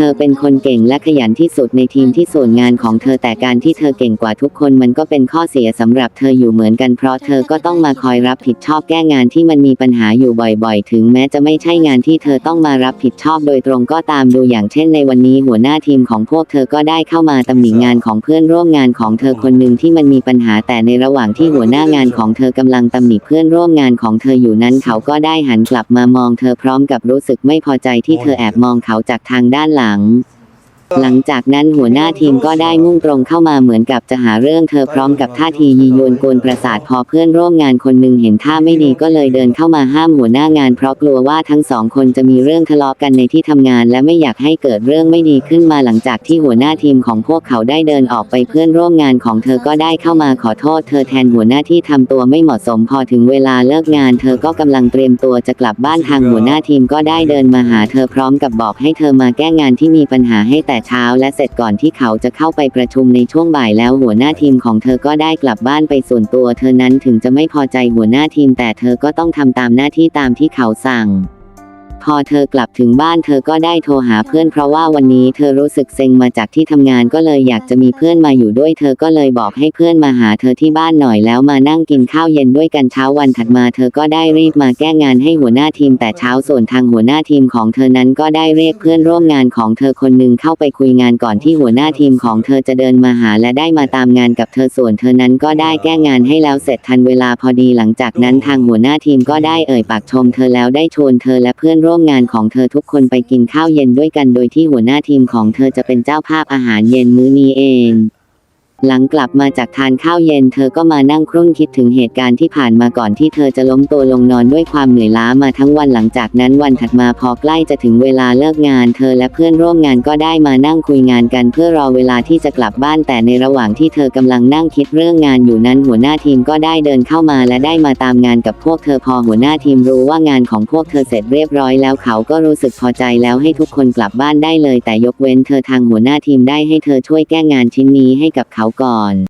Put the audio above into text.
เธอเป็นคนเก่งและขยันที่สุดในทีมที่ส่วนงานของเธอแต่การที่เธอเก่งกว่าทุกคนมันก็เป็นข้อเสียสำหรับเธออยู่เหมือนกันเพราะเธอก็ต้องมาคอยรับผิดชอบแก้งานที่มันมีปัญหาอยู่บ่อยๆ ถึงแม้จะไม่ใช่งานที่เธอต้องมารับผิดชอบโดยตรงก็ตามดูอย่างเช่นในวันนี้หัวหน้าทีมของพวกเธอก็ได้เข้ามาตำหนิงานของเพื่อนร่วมงานของเธอคนหนึ่งที่มันมีปัญหาแต่ในระหว่างที่หัวหน้างานของเธอกำลังตำหนิเพื่อนร่วมงานของเธออยู่นั้นเขาก็ได้หันกลับมามองเธอพร้อมกับรู้สึกไม่พอใจที่เธอแอบมองเขาจากทางด้านหลังลัง หลังจากนั้นหัวหน้าทีมก็ได้มุ่งตรงเข้ามาเหมือนกับจะหาเรื่องเธอพร้อมกับท่าทียียวนกวนประสาทพอเพื่อนร่วมงานคนหนึ่งเห็นท่าไม่ดีก็เลยเดินเข้ามาห้ามหัวหน้างานเพราะกลัวว่าทั้งสองคนจะมีเรื่องทะเลาะกันในที่ทำงาน และไม่อยากให้เกิดเรื่องไม่ดีขึ้นมาหลังจากที่หัวหน้าทีมของพวกเขาได้เดินออกไปเพื่อนร่วมงานของเธอก็ได้เข้ามาขอโทษเธอแทนหัวหน้าที่ทำตัวไม่เหมาะสมพอถึงเวลาเลิกงาน เธอก็กำลังเตรียมตัวจะกลับบ้านทางหัวหน้าทีมก็ได้เดินมาหาเธอพร้อมกับบอกให้เธอมาแก้งานที่มีปัญหาให้แต่เช้าและเสร็จก่อนที่เขาจะเข้าไปประชุมในช่วงบ่ายแล้วหัวหน้าทีมของเธอก็ได้กลับบ้านไปส่วนตัว เธอนั้นถึงจะไม่พอใจหัวหน้าทีมแต่เธอก็ต้องทำตามหน้าที่ตามที่เขาสั่ง พอเธอกลับถึงบ้านเธอก็ได้โทรหาเพื่อนเพราะว่าวันนี้เธอรู้สึกเซ็งมาจากที่ทำงานก็เลยอยากจะมีเพื่อนมาอยู่ด้วย เธอก็เลยบอกให้เพื่อนมาหาเธอที่บ้านหน่อยแล้วมานั่งกินข้าวเย็นด้วยกันเช้าวันถัดมา เธอก็ได้รีบมาแก้งานให้หัวหน้าทีม แต่เช้าส่วนทางหัวหน้าทีมของเธอนั้นก็ได้เรียกเพื่อนร่วมงานของเธอคนหนึ่งเข้าไปคุยงานก่อนที่หัวหน้าทีมของเธอจะเดินมาหาและได้มาตามงานกับเธอส่วนเธอนั้นก็ได้แก้งานให้แล้วเสร็จทันเวลาพอดีหลังจากนั้นทางหัวหน้าทีมก็ได้เอ่ยปากชมเธอแล้วได้ชวนเธอและเพื่อนร่วม่วมงานของเธอทุกคนไปกินข้าวเย็นด้วยกัน โดยที่หัวหน้าทีมของเธอจะเป็นเจ้าภาพอาหารเย็นมื้อนี้เอง หลังกลับมาจากทานข้าวเย็นเธอก็มานั่งครุ่นคิดถึงเหตุการณ์ที่ผ่านมาก่อนที่เธอจะล้มตัวลงนอนด้วยความเหนื่อยล้ามาทั้งวันหลังจากนั้นวันถัดมาพอใกล้จะถึงเวลาเลิกงาน เธอและเพื่อนร่วมงานก็ได้มานั่งคุยงานกันเพื่อรอเวลาที่จะกลับบ้านแต่ในระหว่างที่เธอกำลังนั่งคิดเรื่องงานอยู่นั้นหัวหน้าทีมก็ได้เดินเข้ามาและได้มาตามงานกับพวกเธอพอหัวหน้าทีมรู้ว่างานของพวกเธอเสร็จเรียบร้อยแล้วเขาก็รู้สึกพอใจแล้วให้ทุกคนกลับบ้านได้เลย แต่ยกเว้นเธอทางหัวหน้าทีมได้ให้เธอช่วยแก้งานชิ้นนี้ให้กับเขาก่อน